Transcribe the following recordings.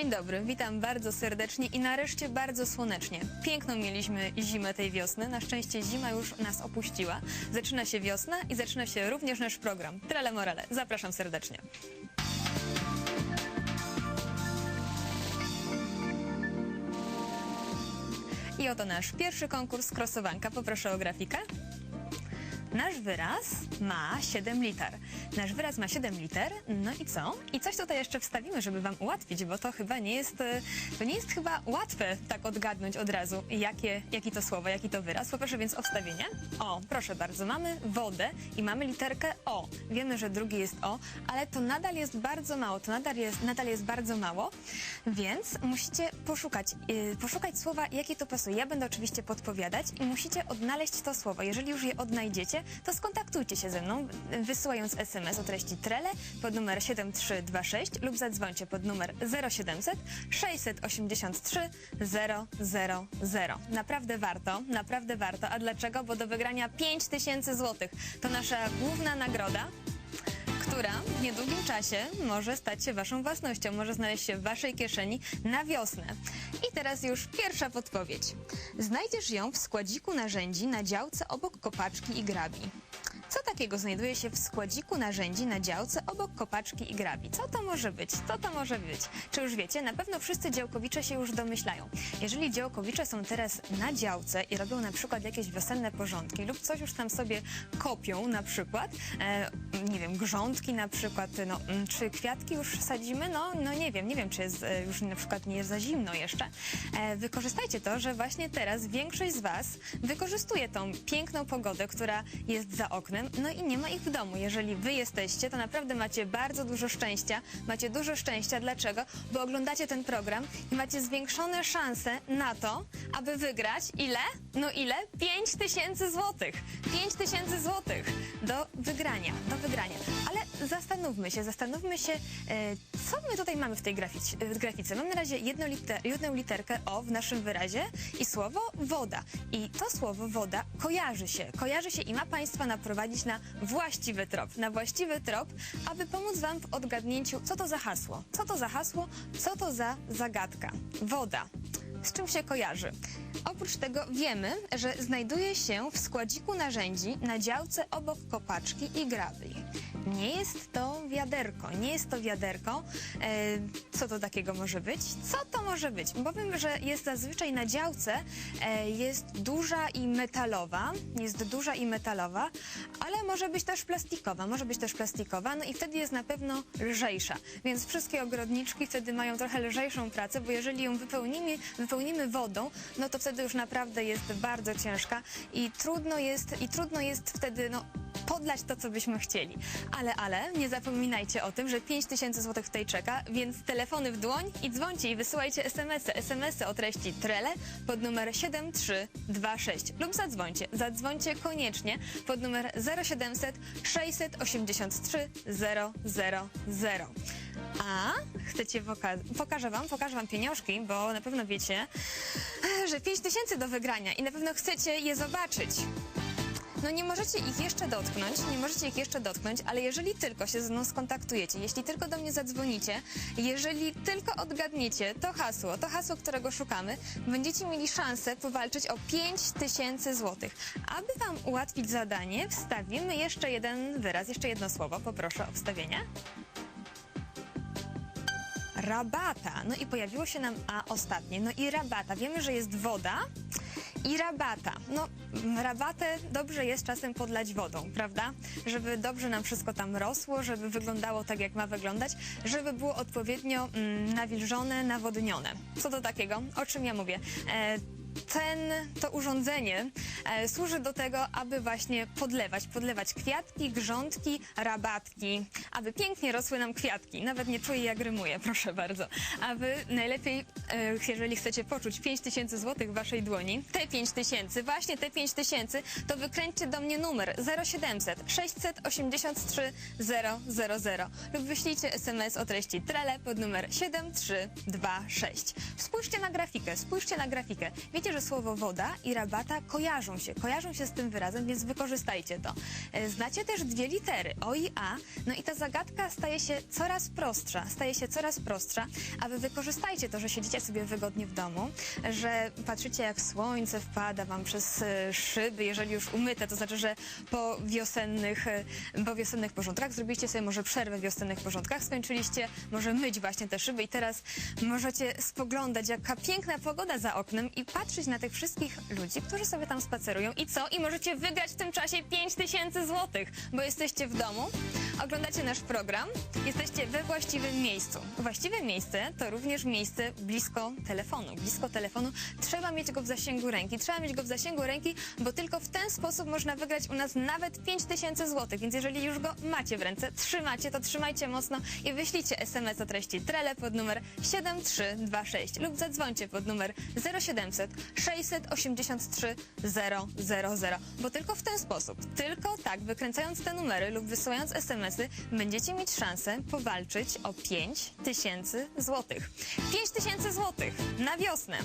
Dzień dobry, witam bardzo serdecznie i nareszcie bardzo słonecznie. Piękną mieliśmy zimę tej wiosny, na szczęście zima już nas opuściła. Zaczyna się wiosna i zaczyna się również nasz program. Trele Morele, zapraszam serdecznie. I oto nasz pierwszy konkurs krosowanka. Poproszę o grafikę. Nasz wyraz ma 7 liter. Nasz wyraz ma 7 liter. No i co? I coś tutaj jeszcze wstawimy, żeby wam ułatwić, bo to chyba nie jest, e, to nie jest chyba łatwe tak odgadnąć od razu, jakie, jaki to słowo, jaki to wyraz. Poproszę więc o wstawienie. O, proszę bardzo, mamy wodę i mamy literkę O. Wiemy, że drugi jest O, ale to nadal jest bardzo mało, to nadal jest, nadal jest bardzo mało, więc musicie poszukać, yy, poszukać słowa, jakie to pasuje. Ja będę oczywiście podpowiadać i musicie odnaleźć to słowo. Jeżeli już je odnajdziecie, to skontaktujcie się ze mną, wysyłając SMS o treści trele pod numer 7326 lub zadzwońcie pod numer 0700 683 000. Naprawdę warto, naprawdę warto. A dlaczego? Bo do wygrania 5000 zł. To nasza główna nagroda która w niedługim czasie może stać się waszą własnością, może znaleźć się w waszej kieszeni na wiosnę. I teraz już pierwsza podpowiedź. Znajdziesz ją w składziku narzędzi na działce obok kopaczki i grabi. Co takiego znajduje się w składziku narzędzi na działce obok kopaczki i grabi? Co to może być? Co to może być? Czy już wiecie? Na pewno wszyscy działkowicze się już domyślają. Jeżeli działkowicze są teraz na działce i robią na przykład jakieś wiosenne porządki lub coś już tam sobie kopią na przykład, e, nie wiem, grządki na przykład, no, mm, czy kwiatki już sadzimy? No, no nie wiem, nie wiem, czy jest, e, już na przykład nie jest za zimno jeszcze. E, wykorzystajcie to, że właśnie teraz większość z Was wykorzystuje tą piękną pogodę, która jest za oknem, no i nie ma ich w domu. Jeżeli Wy jesteście, to naprawdę macie bardzo dużo szczęścia. Macie dużo szczęścia. Dlaczego? Bo oglądacie ten program i macie zwiększone szanse na to, aby wygrać ile? No ile? 5 tysięcy złotych. 5 tysięcy złotych do wygrania, do wygrania. Ale zastanówmy się, zastanówmy się, e, co my tutaj mamy w tej grafice. Grafice. Mam na razie jedną, liter, jedną literkę O w naszym wyrazie i słowo woda. I to słowo woda kojarzy się, kojarzy się i ma Państwa naprowadzić na właściwy trop, na właściwy trop, aby pomóc Wam w odgadnięciu, co to za hasło, co to za hasło, co to za zagadka. Woda. Z czym się kojarzy? Oprócz tego wiemy, że znajduje się w składziku narzędzi na działce obok kopaczki i grabi. Nie jest to wiaderko, nie jest to wiaderko. E, co to takiego może być? Co to może być? Powiem, że jest zazwyczaj na działce, e, jest duża i metalowa, jest duża i metalowa, ale może być też plastikowa, może być też plastikowa, no i wtedy jest na pewno lżejsza. Więc wszystkie ogrodniczki wtedy mają trochę lżejszą pracę, bo jeżeli ją wypełnimy, wypełnimy wodą, no to wtedy już naprawdę jest bardzo ciężka i trudno jest, i trudno jest wtedy, no, podlać to, co byśmy chcieli. Ale, ale, nie zapominajcie o tym, że 5 tysięcy złotych tutaj czeka, więc telefony w dłoń i dzwońcie i wysyłajcie SMS-y. SMS-y o treści trele pod numer 7326 lub zadzwońcie. Zadzwońcie koniecznie pod numer 0700 683 000. A chcecie poka pokażę wam, pokażę wam pieniążki, bo na pewno wiecie, że 5 tysięcy do wygrania i na pewno chcecie je zobaczyć. No nie możecie ich jeszcze dotknąć, nie możecie ich jeszcze dotknąć, ale jeżeli tylko się ze mną skontaktujecie, jeśli tylko do mnie zadzwonicie, jeżeli tylko odgadniecie to hasło, to hasło, którego szukamy, będziecie mieli szansę powalczyć o 5 tysięcy złotych. Aby wam ułatwić zadanie, wstawimy jeszcze jeden wyraz, jeszcze jedno słowo. Poproszę o wstawienie. Rabata. No i pojawiło się nam A ostatnie. No i rabata. Wiemy, że jest woda i rabata. No, rabatę dobrze jest czasem podlać wodą, prawda? Żeby dobrze nam wszystko tam rosło, żeby wyglądało tak, jak ma wyglądać, żeby było odpowiednio mm, nawilżone, nawodnione. Co to takiego? O czym ja mówię? E, ten, to urządzenie e, służy do tego, aby właśnie podlewać, podlewać kwiatki, grządki, rabatki, aby pięknie rosły nam kwiatki. Nawet nie czuję jak rymuję, proszę bardzo. Aby najlepiej, e, jeżeli chcecie poczuć 5 tysięcy złotych w waszej dłoni, te 5 tysięcy, właśnie te 5 tysięcy, to wykręćcie do mnie numer 0700 683 000 lub wyślijcie SMS o treści trele pod numer 7326. Spójrzcie na grafikę, spójrzcie na grafikę. Wiecie, że słowo woda i rabata kojarzą się, kojarzą się z tym wyrazem, więc wykorzystajcie to. E, Znacie też dwie litery, O i A, no i ta zagadka staje się coraz prostsza, staje się coraz prostsza, a wy wykorzystajcie to, że siedzicie sobie wygodnie w domu, że patrzycie jak słońce wpada wam przez e, szyby, jeżeli już umyte, to znaczy, że po wiosennych, e, po wiosennych porządkach zrobiliście sobie może przerwę w wiosennych porządkach, skończyliście może myć właśnie te szyby i teraz możecie spoglądać, jaka piękna pogoda za oknem i patrzeć na tych wszystkich ludzi, którzy sobie tam spacerują i co? I możecie wygrać w tym czasie 5000 złotych, bo jesteście w domu, oglądacie nasz program, jesteście we właściwym miejscu. Właściwe miejsce to również miejsce blisko telefonu. Blisko telefonu trzeba mieć go w zasięgu ręki. Trzeba mieć go w zasięgu ręki, bo tylko w ten sposób można wygrać u nas nawet 5000 złotych. Więc jeżeli już go macie w ręce, trzymacie, to trzymajcie mocno i wyślijcie SMS o treści trele pod numer 7326 lub zadzwońcie pod numer 0700 683 000, bo tylko w ten sposób, tylko tak, wykręcając te numery lub wysyłając SMS-y, będziecie mieć szansę powalczyć o 5000 złotych. 5000 złotych na wiosnę.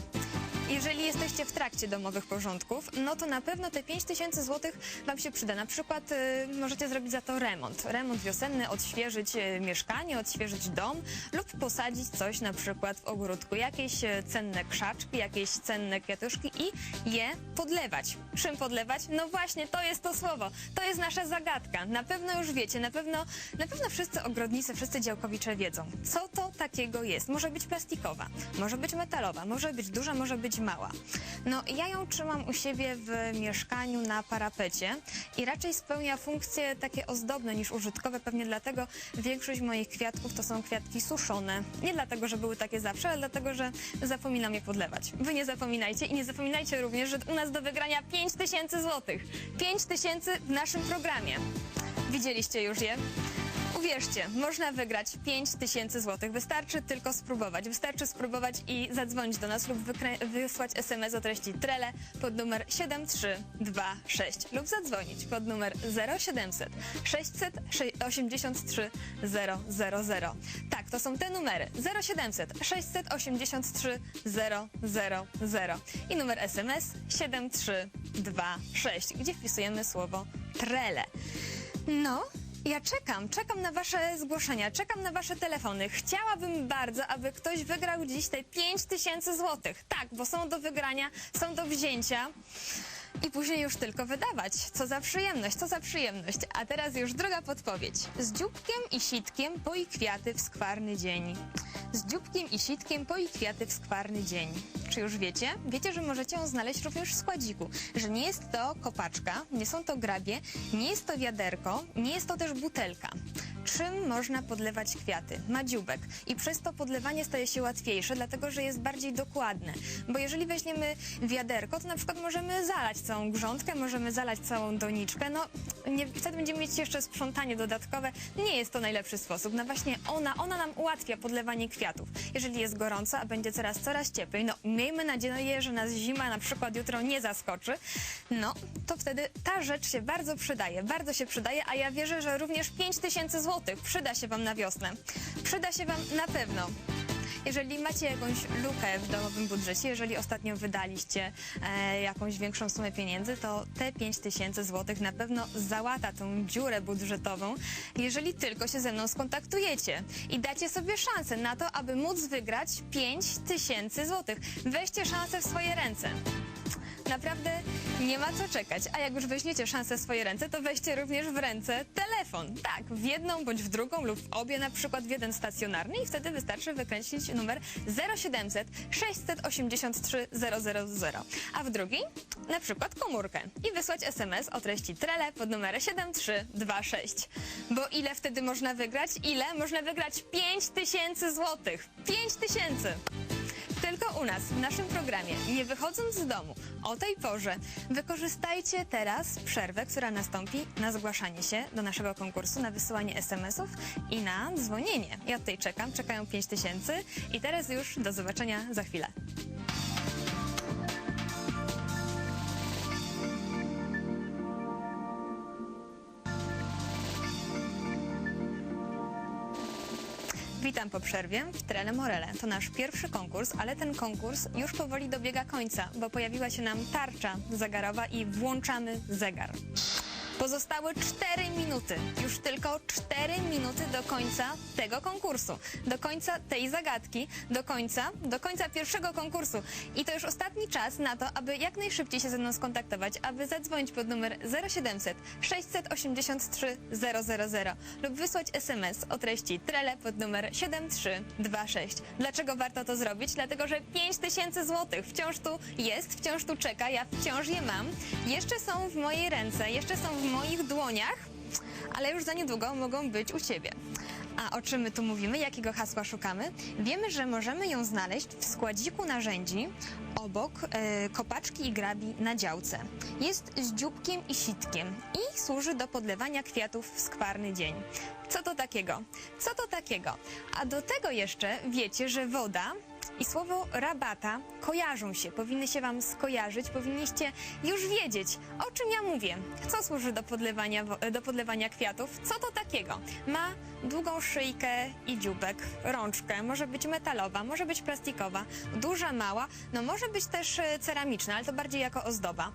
Jeżeli jesteście w trakcie domowych porządków, no to na pewno te 5000 zł Wam się przyda. Na przykład y, możecie zrobić za to remont. Remont wiosenny, odświeżyć y, mieszkanie, odświeżyć dom lub posadzić coś na przykład w ogródku. Jakieś y, cenne krzaczki, jakieś cenne kwiatuszki i je podlewać. Czym podlewać? No właśnie, to jest to słowo. To jest nasza zagadka. Na pewno już wiecie, na pewno, na pewno wszyscy ogrodnicy, wszyscy działkowicze wiedzą, co to takiego jest. Może być plastikowa, może być metalowa, może być duża, może być mała. No, ja ją trzymam u siebie w mieszkaniu na parapecie i raczej spełnia funkcje takie ozdobne niż użytkowe. Pewnie dlatego większość moich kwiatków to są kwiatki suszone. Nie dlatego, że były takie zawsze, ale dlatego, że zapominam je podlewać. Wy nie zapominajcie i nie zapominajcie również, że u nas do wygrania 5000 zł. 5000 w naszym programie. Widzieliście już je? Uwierzcie, można wygrać 5000 zł. Wystarczy tylko spróbować. Wystarczy spróbować i zadzwonić do nas lub wysłać SMS o treści trele pod numer 7326 lub zadzwonić pod numer 0700 683 000. Tak, to są te numery 0700 683 000 i numer SMS 7326, gdzie wpisujemy słowo trele. No, ja czekam, czekam na Wasze zgłoszenia, czekam na Wasze telefony. Chciałabym bardzo, aby ktoś wygrał dziś te 5000 złotych. Tak, bo są do wygrania, są do wzięcia. I później już tylko wydawać. Co za przyjemność, co za przyjemność. A teraz już druga podpowiedź. Z dzióbkiem i sitkiem poi kwiaty w skwarny dzień. Z dzióbkiem i sitkiem poi kwiaty w skwarny dzień. Czy już wiecie? Wiecie, że możecie ją znaleźć również w składziku. Że nie jest to kopaczka, nie są to grabie, nie jest to wiaderko, nie jest to też butelka. Czym można podlewać kwiaty? Ma dzióbek. I przez to podlewanie staje się łatwiejsze, dlatego że jest bardziej dokładne. Bo jeżeli weźmiemy wiaderko, to na przykład możemy zalać całą grządkę, możemy zalać całą doniczkę. No, nie, wtedy będziemy mieć jeszcze sprzątanie dodatkowe. Nie jest to najlepszy sposób. No właśnie ona, ona nam ułatwia podlewanie kwiatów. Jeżeli jest gorąco, a będzie coraz, coraz cieplej, no miejmy nadzieję, że nas zima na przykład jutro nie zaskoczy, no to wtedy ta rzecz się bardzo przydaje, bardzo się przydaje, a ja wierzę, że również 5000 zł przyda się Wam na wiosnę. Przyda się Wam na pewno. Jeżeli macie jakąś lukę w domowym budżecie, jeżeli ostatnio wydaliście e, jakąś większą sumę pieniędzy, to te 5000 zł na pewno załata tą dziurę budżetową, jeżeli tylko się ze mną skontaktujecie i dacie sobie szansę na to, aby móc wygrać 5000 zł. Weźcie szansę w swoje ręce. Naprawdę nie ma co czekać. A jak już weźmiecie szansę w swoje ręce, to weźcie również w ręce telefon. Tak, w jedną bądź w drugą lub w obie, na przykład w jeden stacjonarny i wtedy wystarczy wykręcić numer 0700 683 000, a w drugi na przykład komórkę i wysłać SMS o treści trele pod numerem 7326. Bo ile wtedy można wygrać? Ile? Można wygrać 5000 złotych. 5000! Tylko u nas, w naszym programie, nie wychodząc z domu o tej porze, wykorzystajcie teraz przerwę, która nastąpi na zgłaszanie się do naszego konkursu, na wysyłanie SMS-ów i na dzwonienie. Ja tutaj czekam, czekają 5000 i teraz już do zobaczenia za chwilę. Witam po przerwie w Trele Morele. To nasz pierwszy konkurs, ale ten konkurs już powoli dobiega końca, bo pojawiła się nam tarcza zegarowa i włączamy zegar. Pozostały 4 minuty, już tylko 4 minuty do końca tego konkursu, do końca tej zagadki, do końca, do końca pierwszego konkursu. I to już ostatni czas na to, aby jak najszybciej się ze mną skontaktować, aby zadzwonić pod numer 0700 683 000 lub wysłać SMS o treści trele pod numer 7326. Dlaczego warto to zrobić? Dlatego, że 5000 zł wciąż tu jest, wciąż tu czeka, ja wciąż je mam. Jeszcze są w mojej ręce, jeszcze są w moich dłoniach, ale już za niedługo mogą być u Ciebie. A o czym my tu mówimy? Jakiego hasła szukamy? Wiemy, że możemy ją znaleźć w składziku narzędzi obok e, kopaczki i grabi na działce. Jest z dzióbkiem i sitkiem i służy do podlewania kwiatów w skwarny dzień. Co to takiego? Co to takiego? A do tego jeszcze wiecie, że woda i słowo rabata kojarzą się, powinny się Wam skojarzyć, powinniście już wiedzieć, o czym ja mówię. Co służy do podlewania, do podlewania kwiatów? Co to takiego? Ma długą szyjkę i dzióbek, rączkę, może być metalowa, może być plastikowa, duża, mała, no może być też e, ceramiczna, ale to bardziej jako ozdoba.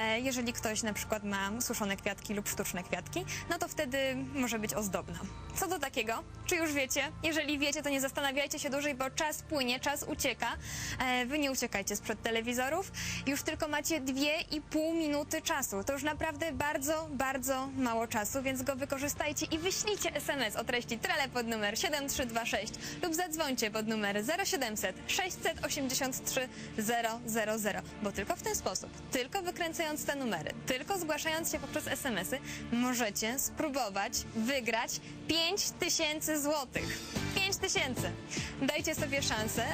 E, Jeżeli ktoś na przykład ma suszone kwiatki lub sztuczne kwiatki, no to wtedy może być ozdobna. Co to takiego? Czy już wiecie? Jeżeli wiecie, to nie zastanawiajcie się dłużej, bo czas płynie, czas ucieka. E, Wy nie uciekajcie sprzed telewizorów. Już tylko macie dwie i pół minuty czasu. To już naprawdę bardzo, bardzo mało czasu, więc go wykorzystajcie i wyślijcie SMS o treści trele pod numer 7326 lub zadzwońcie pod numer 0700 683 000, bo tylko w ten sposób, tylko wykręcając te numery, tylko zgłaszając się poprzez SMS-y, możecie spróbować wygrać 5000 złotych. 5 tysięcy. Dajcie sobie szansę,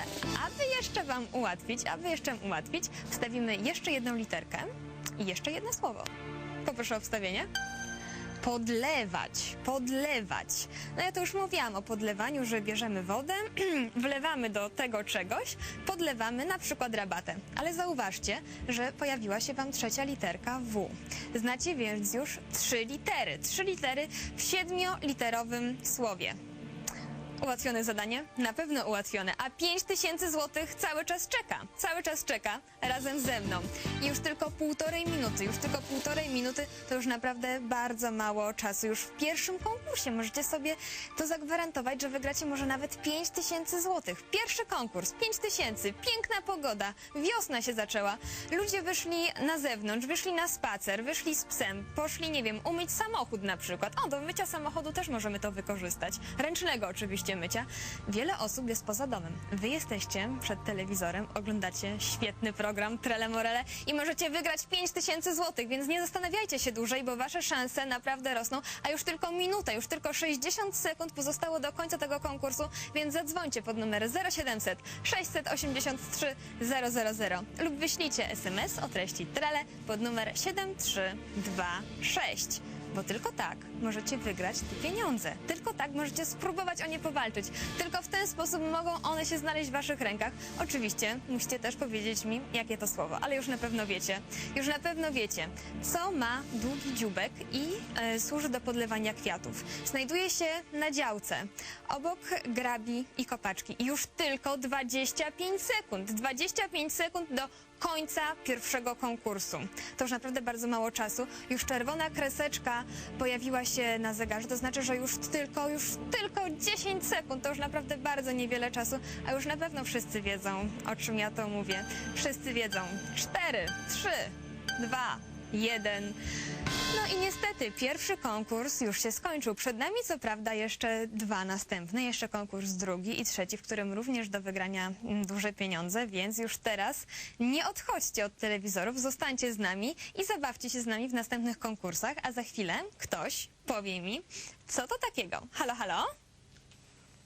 aby jeszcze Wam ułatwić, aby jeszcze ułatwić, wstawimy jeszcze jedną literkę i jeszcze jedno słowo. Poproszę o wstawienie. Podlewać, podlewać. No ja to już mówiłam o podlewaniu, że bierzemy wodę, wlewamy do tego czegoś, podlewamy na przykład rabatę. Ale zauważcie, że pojawiła się Wam trzecia literka W. Znacie więc już trzy litery. Trzy litery w siedmioliterowym słowie. Ułatwione zadanie? Na pewno ułatwione. A 5 tysięcy złotych cały czas czeka. Cały czas czeka razem ze mną. I już tylko półtorej minuty, już tylko półtorej minuty to już naprawdę bardzo mało czasu. Już w pierwszym konkursie możecie sobie to zagwarantować, że wygracie może nawet 5 tysięcy złotych. Pierwszy konkurs, 5 tysięcy, piękna pogoda, wiosna się zaczęła. Ludzie wyszli na zewnątrz, wyszli na spacer, wyszli z psem, poszli, nie wiem, umyć samochód na przykład. O, do mycia samochodu też możemy to wykorzystać. Ręcznego oczywiście mycia. Wiele osób jest poza domem. Wy jesteście przed telewizorem, oglądacie świetny program Trele Morele i możecie wygrać 5 tysięcy złotych, więc nie zastanawiajcie się dłużej, bo wasze szanse naprawdę rosną, a już tylko minuta, już tylko 60 sekund pozostało do końca tego konkursu, więc zadzwońcie pod numer 0700 683 000 lub wyślijcie SMS o treści Trele pod numer 7326. Bo tylko tak możecie wygrać te pieniądze. Tylko tak możecie spróbować o nie powalczyć. Tylko w ten sposób mogą one się znaleźć w waszych rękach. Oczywiście musicie też powiedzieć mi, jakie to słowo, ale już na pewno wiecie. Już na pewno wiecie, co ma długi dzióbek i e, służy do podlewania kwiatów. Znajduje się na działce, obok grabi i kopaczki. I już tylko 25 sekund. 25 sekund do końca pierwszego konkursu. To już naprawdę bardzo mało czasu. Już czerwona kreseczka pojawiła się na zegarze, to znaczy, że już tylko, już tylko 10 sekund, to już naprawdę bardzo niewiele czasu, a już na pewno wszyscy wiedzą, o czym ja to mówię. Wszyscy wiedzą. 4, 3, 2, 1. No i niestety pierwszy konkurs już się skończył. Przed nami co prawda jeszcze dwa następne, jeszcze konkurs drugi i trzeci, w którym również do wygrania mm, duże pieniądze, więc już teraz nie odchodźcie od telewizorów, zostańcie z nami i zabawcie się z nami w następnych konkursach, a za chwilę ktoś powie mi, co to takiego. Halo, halo?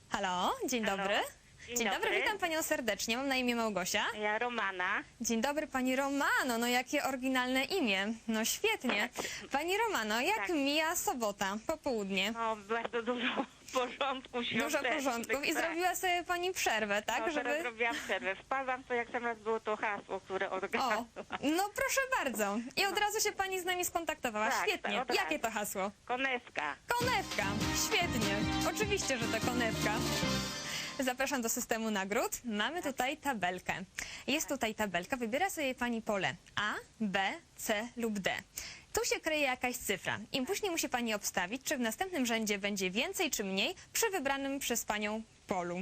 Halo, dzień Halo. dobry. Dzień Dzień dobry, dobry. witam panią serdecznie. Mam na imię Małgosia. Ja Romana. Dzień dobry pani Romano. No jakie oryginalne imię. No świetnie. Pani Romano, jak Tak. mija sobota, popołudnie? No, bardzo dużo porządku Dużo świątecznych. porządków i tak. zrobiła sobie pani przerwę, tak? No, teraz Żeby... zrobiłam przerwę. Wpadłam, to jak zamiast było to hasło, które O, odgadłam. no proszę bardzo. I od razu się pani z nami skontaktowała. Tak, Świetnie. tak, Jakie to hasło? Konewka. Konewka. Świetnie. Oczywiście, że to konewka. Zapraszam do systemu nagród. Mamy tutaj tabelkę. Jest tutaj tabelka. Wybiera sobie pani pole A, B, C lub D. Tu się kryje jakaś cyfra. Im później musi pani obstawić, czy w następnym rzędzie będzie więcej czy mniej przy wybranym przez panią polu.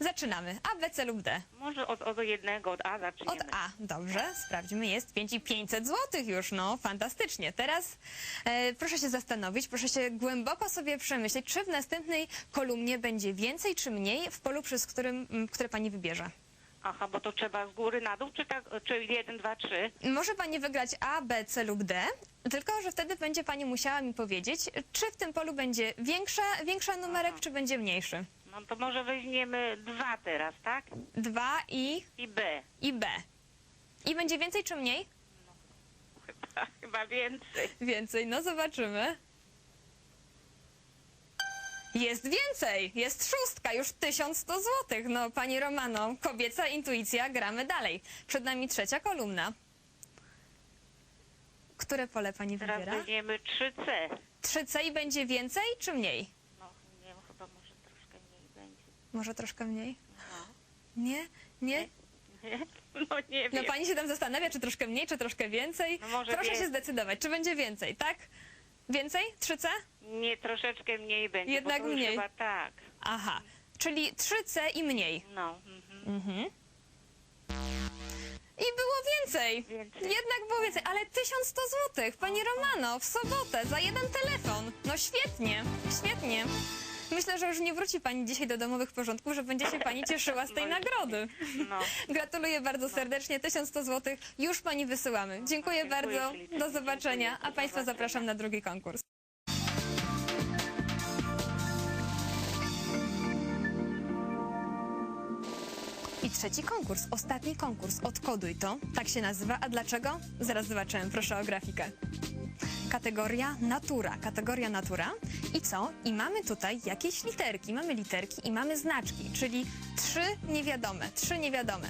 Zaczynamy. A, B, C lub D. Może od, od jednego, od A zaczniemy. Od A, dobrze, sprawdźmy, jest 5 i 500 złotych już, no fantastycznie. Teraz e, proszę się zastanowić, proszę się głęboko sobie przemyśleć, czy w następnej kolumnie będzie więcej czy mniej w polu, przez którym, m, które pani wybierze. Aha, bo to trzeba z góry na dół, czy tak, czy jeden, dwa, trzy? Może pani wygrać A, B, C lub D, tylko że wtedy będzie pani musiała mi powiedzieć, czy w tym polu będzie większa, większa numerek, czy będzie mniejszy. No to może weźmiemy dwa teraz, tak? 2 i, I B. i B. I będzie więcej czy mniej? Chyba, chyba więcej. Więcej, no zobaczymy. Jest więcej, jest szóstka, już 1100 zł. No, pani Romano, kobieca intuicja, gramy dalej. Przed nami trzecia kolumna. Które pole pani Teraz wybiera? weźmiemy 3C. 3C i będzie więcej czy mniej? No, nie wiem, chyba może troszkę mniej będzie. Może troszkę mniej? Nie? Nie? Nie? No nie No wiem. pani się tam zastanawia, czy troszkę mniej, czy troszkę więcej? No może Proszę się zdecydować, czy będzie więcej, tak? Więcej? 3C? Nie, troszeczkę mniej będzie. Jednak bo to już mniej. Chyba tak. Aha, czyli 3C i mniej. No. Mhm. Mhm. I było więcej. Więcej. Jednak było więcej, ale 1100 zł. Pani Romano, w sobotę za jeden telefon. No świetnie, świetnie. Myślę, że już nie wróci pani dzisiaj do domowych porządków, że będzie się pani cieszyła z tej No, nagrody. No. Gratuluję bardzo serdecznie. 1100 zł już pani wysyłamy. Dziękuję, Dziękuję bardzo. Do zobaczenia. A państwa zapraszam na drugi konkurs. Trzeci konkurs, ostatni konkurs. Odkoduj to. Tak się nazywa. A dlaczego? Zaraz zobaczymy. Proszę o grafikę. Kategoria natura. Kategoria natura. I co? I mamy tutaj jakieś literki. Mamy literki i mamy znaczki, czyli trzy niewiadome. Trzy niewiadome.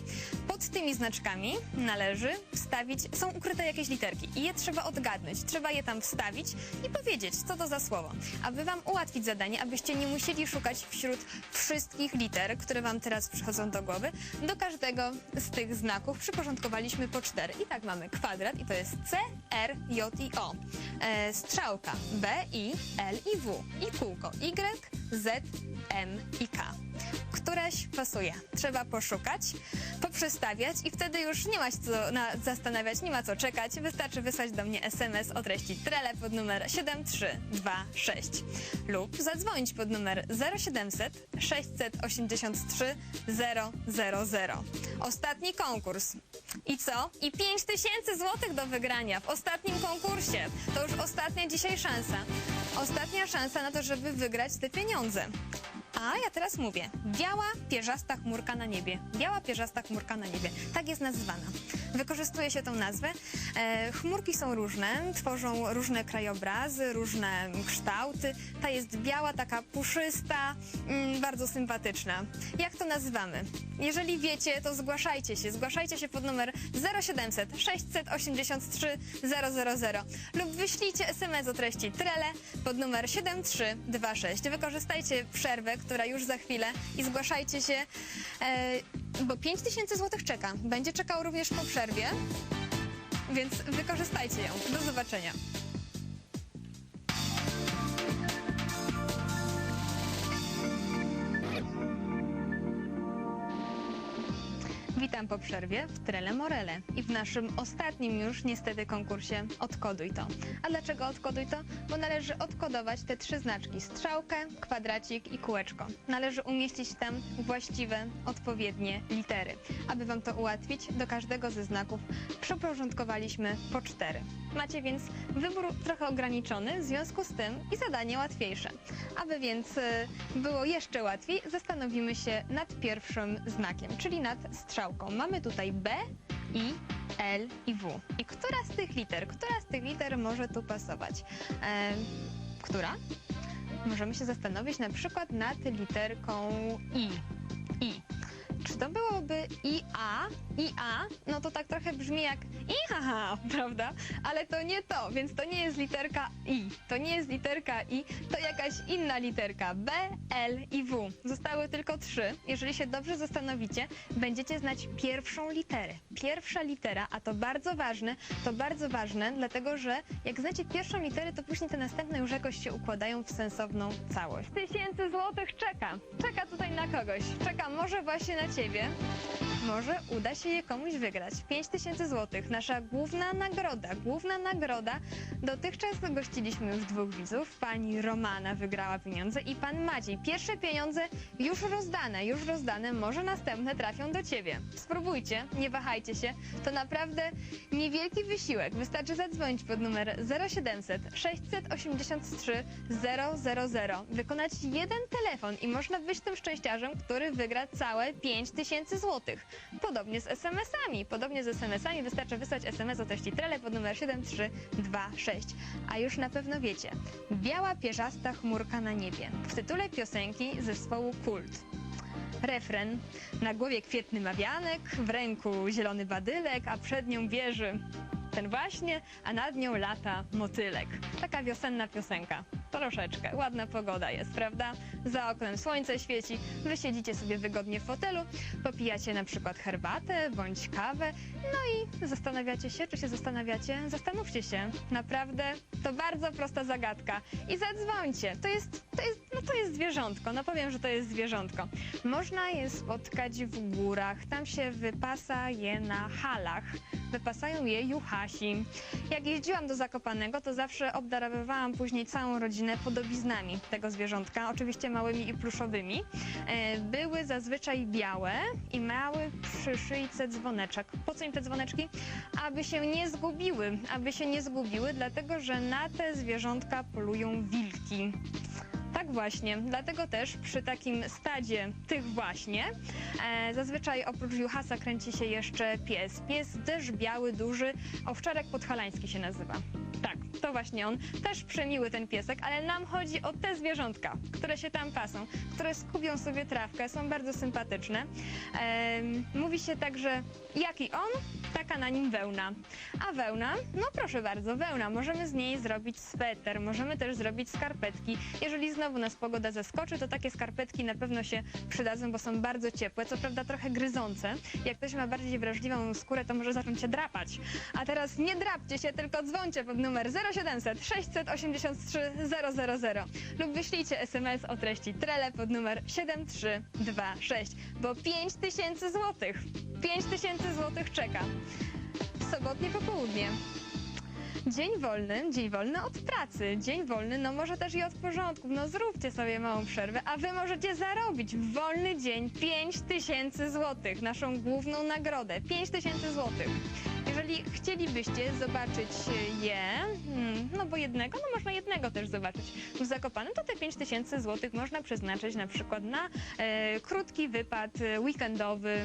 Pod tymi znaczkami należy wstawić, są ukryte jakieś literki i je trzeba odgadnąć. Trzeba je tam wstawić i powiedzieć, co to za słowo. Aby wam ułatwić zadanie, abyście nie musieli szukać wśród wszystkich liter, które wam teraz przychodzą do głowy, do każdego z tych znaków przyporządkowaliśmy po cztery. I tak mamy kwadrat i to jest C, R, J i O. E, strzałka B, I, L i W. I kółko Y, Z, M i K. Któreś pasuje. Trzeba poszukać, poprzestawiać i wtedy już nie ma się co na, zastanawiać, nie ma co czekać. Wystarczy wysłać do mnie SMS o treści trele pod numer 7326 lub zadzwonić pod numer 0700 683 000. Ostatni konkurs. I co? I 5000 zł do wygrania w ostatnim konkursie. To już ostatnia dzisiaj szansa. Ostatnia szansa na to, żeby wygrać te pieniądze. A ja teraz mówię, biała pierzasta chmurka na niebie. Biała pierzasta chmurka na niebie. Tak jest nazywana. Wykorzystuje się tą nazwę. E, chmurki są różne, tworzą różne krajobrazy, różne kształty. Ta jest biała, taka puszysta, mm, bardzo sympatyczna. Jak to nazywamy? Jeżeli wiecie, to zgłaszajcie się. Zgłaszajcie się pod numer 0700 683 000 lub wyślijcie SMS o treści trele pod numer 7326. Wykorzystajcie przerwę, która już za chwilę i zgłaszajcie się, e, bo 5000 zł czeka. Będzie czekał również po przerwie, więc wykorzystajcie ją. Do zobaczenia. Witam po przerwie w Trele Morele i w naszym ostatnim już niestety konkursie Odkoduj to. A dlaczego odkoduj to? Bo należy odkodować te trzy znaczki, strzałkę, kwadracik i kółeczko. Należy umieścić tam właściwe, odpowiednie litery. Aby Wam to ułatwić, do każdego ze znaków przyporządkowaliśmy po cztery. Macie więc wybór trochę ograniczony, w związku z tym i zadanie łatwiejsze. Aby więc y, było jeszcze łatwiej, zastanowimy się nad pierwszym znakiem, czyli nad strzałką. Mamy tutaj B, I, L i W. I która z tych liter, która z tych liter może tu pasować? E, która? Możemy się zastanowić na przykład nad literką I. I. Czy to byłoby IA? IA? No to tak trochę brzmi jak ihaha, prawda? Ale to nie to, więc to nie jest literka I. To nie jest literka I, to jakaś inna literka. B, L i W. Zostały tylko trzy. Jeżeli się dobrze zastanowicie, będziecie znać pierwszą literę. Pierwsza litera, a to bardzo ważne, to bardzo ważne, dlatego że jak znacie pierwszą literę, to później te następne już jakoś się układają w sensowną całość. Tysięcy złotych czeka. Czeka tutaj na kogoś. Czeka może właśnie na ciebie. Może uda się je komuś wygrać. 5000 zł, nasza główna nagroda. Główna nagroda. Dotychczas gościliśmy już dwóch widzów. Pani Romana wygrała pieniądze i pan Maciej. Pierwsze pieniądze już rozdane, już rozdane. Może następne trafią do ciebie. Spróbujcie, nie wahajcie się. To naprawdę niewielki wysiłek. Wystarczy zadzwonić pod numer 0700 683 000. Wykonać jeden telefon i można być tym szczęściarzem, który wygra całe 5000 zł. Podobnie z SMS-ami. Podobnie z SMS-ami wystarczy wysłać SMS o treści trele pod numer 7326. A już na pewno wiecie. Biała pierzasta chmurka na niebie. W tytule piosenki zespołu Kult. Refren. Na głowie kwietny mawianek, w ręku zielony badylek, a przed nią wieży ten właśnie, a nad nią lata motylek. Taka wiosenna piosenka. Troszeczkę. Ładna pogoda jest, prawda? Za oknem słońce świeci, wy siedzicie sobie wygodnie w fotelu, popijacie na przykład herbatę bądź kawę, no i zastanawiacie się, czy się zastanawiacie? Zastanówcie się. Naprawdę to bardzo prosta zagadka. I zadzwońcie. To jest, to jest, no to jest zwierzątko. No powiem, że to jest zwierzątko. Można je spotkać w górach. Tam się wypasa je na halach. Wypasają je juchasi. Jak jeździłam do Zakopanego, to zawsze obdarowywałam później całą rodzinę podobiznami tego zwierzątka, oczywiście małymi i pluszowymi. E, Były zazwyczaj białe i miały przy szyjce dzwoneczek. Po co im te dzwoneczki? Aby się nie zgubiły, aby się nie zgubiły, dlatego że na te zwierzątka polują wilki. Tak właśnie, dlatego też przy takim stadzie tych właśnie e, zazwyczaj oprócz juhasa kręci się jeszcze pies. Pies też biały, duży, owczarek podhalański się nazywa. Tak, to właśnie on. Też przemiły ten piesek, ale nam chodzi o te zwierzątka, które się tam pasą, które skubią sobie trawkę, są bardzo sympatyczne. Em, mówi się także, jaki on, taka na nim wełna. A wełna, no proszę bardzo, wełna. Możemy z niej zrobić sweter, możemy też zrobić skarpetki. Jeżeli znowu nas pogoda zaskoczy, to takie skarpetki na pewno się przydadzą, bo są bardzo ciepłe, co prawda trochę gryzące. Jak ktoś ma bardziej wrażliwą skórę, to może zacząć się drapać. A teraz nie drapcie się, tylko dzwońcie pod numer 0700 683 000 lub wyślijcie SMS o treści trele pod numer 7326, bo 5000 złotych, 5000 złotych czeka. Sobotnie popołudnie. Dzień wolny, dzień wolny od pracy, dzień wolny, no może też i od porządków, no zróbcie sobie małą przerwę, a wy możecie zarobić. W wolny dzień 5000 złotych, naszą główną nagrodę, 5000 złotych. Jeżeli chcielibyście zobaczyć je, hmm, no bo jednego, no można jednego też zobaczyć w Zakopanem, to te 5000 złotych można przeznaczyć na przykład na e, krótki wypad weekendowy,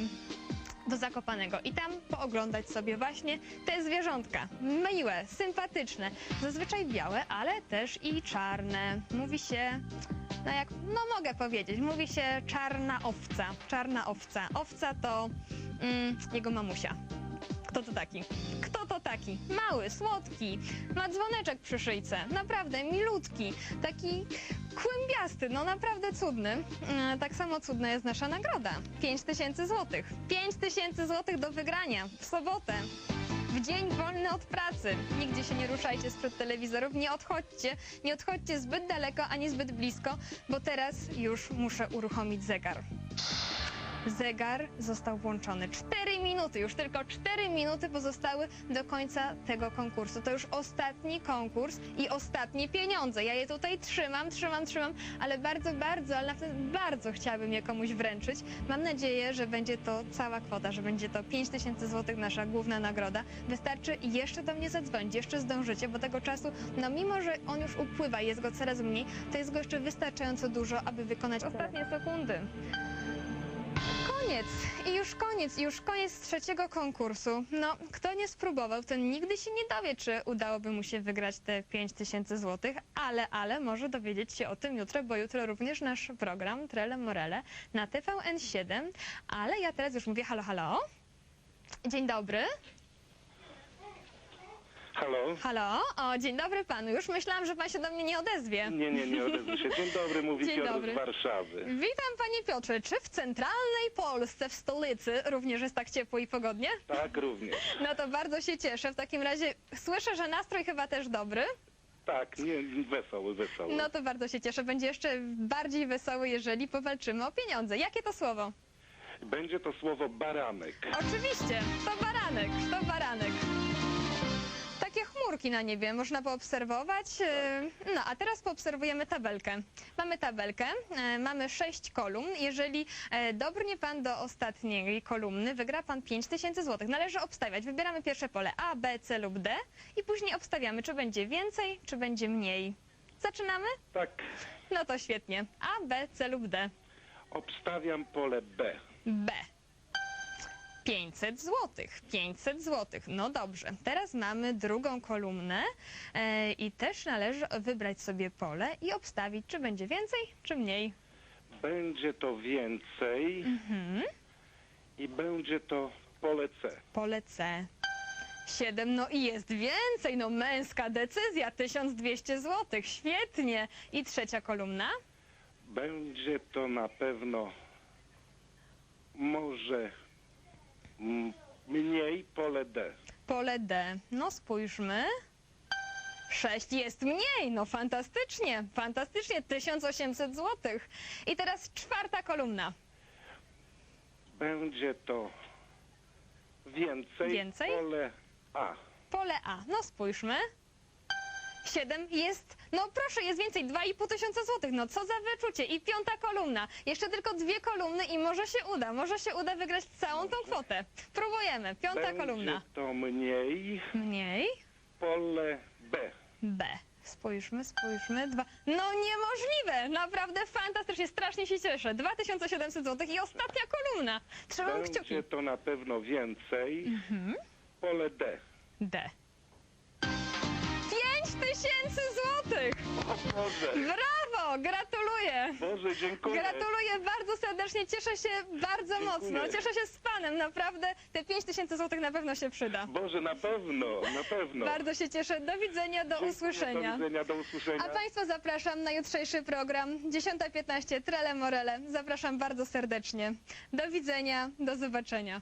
do Zakopanego i tam pooglądać sobie właśnie te zwierzątka. Miłe, sympatyczne, zazwyczaj białe, ale też i czarne. Mówi się, no jak, no mogę powiedzieć, mówi się czarna owca, czarna owca. Owca to mm, jego mamusia. Kto to taki? Kto to taki? Mały, słodki, ma dzwoneczek przy szyjce, naprawdę milutki, taki kłębiasty, no naprawdę cudny. E, Tak samo cudna jest nasza nagroda. 5000 złotych. 5000 złotych do wygrania w sobotę. W dzień wolny od pracy. Nigdzie się nie ruszajcie sprzed telewizorów, nie odchodźcie, nie odchodźcie zbyt daleko ani zbyt blisko, bo teraz już muszę uruchomić zegar. Zegar został włączony. Cztery minuty, już tylko cztery minuty pozostały do końca tego konkursu. To już ostatni konkurs i ostatnie pieniądze. Ja je tutaj trzymam, trzymam, trzymam, ale bardzo, bardzo, ale naprawdę bardzo chciałabym je komuś wręczyć. Mam nadzieję, że będzie to cała kwota, że będzie to 5000 zł nasza główna nagroda. Wystarczy jeszcze do mnie zadzwonić, jeszcze zdążycie, bo tego czasu, no mimo, że on już upływa jest go coraz mniej, to jest go jeszcze wystarczająco dużo, aby wykonać ostatnie sekundy. Koniec i już koniec, już koniec trzeciego konkursu. No, kto nie spróbował, ten nigdy się nie dowie, czy udałoby mu się wygrać te 5000 zł, ale, ale może dowiedzieć się o tym jutro, bo jutro również nasz program Trele Morele na TVN7, ale ja teraz już mówię halo, halo. Dzień dobry. Halo? Halo, o, dzień dobry panu. Już myślałam, że pan się do mnie nie odezwie. Nie, nie, nie odezwę się. Dzień dobry, mówi Dzień Piotr dobry. z Warszawy. Witam panie Piotrze. Czy w centralnej Polsce, w stolicy, również jest tak ciepło i pogodnie? Tak, również. No to bardzo się cieszę. W takim razie słyszę, że nastrój chyba też dobry. Tak, nie, wesoły, wesoły. No to bardzo się cieszę. Będzie jeszcze bardziej wesoły, jeżeli powalczymy o pieniądze. Jakie to słowo? Będzie to słowo baranek. Oczywiście, to baranek, to baranek. Chmurki na niebie można poobserwować. Yy, No a teraz poobserwujemy tabelkę. Mamy tabelkę, e, mamy sześć kolumn. Jeżeli e, dobrnie pan do ostatniej kolumny, wygra pan 5000 zł. Należy obstawiać. Wybieramy pierwsze pole A, B, C lub D i później obstawiamy, czy będzie więcej, czy będzie mniej. Zaczynamy? Tak, No to świetnie. A, B, C lub D. obstawiam pole B. B. 500 złotych. 500 złotych. No dobrze. Teraz mamy drugą kolumnę e, i też należy wybrać sobie pole i obstawić, czy będzie więcej, czy mniej. Będzie to więcej Mhm. i będzie to pole C. Pole C. 7, no i jest więcej, no męska decyzja, 1200 złotych, świetnie. I trzecia kolumna, Będzie to na pewno może mniej pole D. pole D. No spójrzmy. 6 jest mniej, no fantastycznie, fantastycznie, 1800 złotych. I teraz czwarta kolumna. Będzie to więcej, Więcej? pole A. Pole A. No spójrzmy. 7 jest, no proszę, jest więcej, 2,5 tysiąca złotych. No co za wyczucie. I piąta kolumna. Jeszcze tylko dwie kolumny i może się uda. Może się uda wygrać całą tą kwotę. Próbujemy. Piąta Będzie kolumna. to mniej Mniej. pole B. B. Spójrzmy, spójrzmy. Dwa. No niemożliwe! Naprawdę fantastycznie, strasznie się cieszę. 2700 złotych i ostatnia kolumna. Trzymam kciuki. Będzie to na pewno więcej. Mhm. Pole D. D. 5000 złotych! Boże, Brawo! Gratuluję! Boże, dziękuję. Gratuluję bardzo serdecznie, cieszę się bardzo Dziękuję. mocno. Cieszę się z panem, naprawdę te 5000 złotych na pewno się przyda. Boże, na pewno, na pewno. Bardzo się cieszę. Do widzenia, do Dziękuję, usłyszenia. Do widzenia, do usłyszenia. A Państwa zapraszam na jutrzejszy program 10.15 Trele Morele. Zapraszam bardzo serdecznie. Do widzenia, do zobaczenia.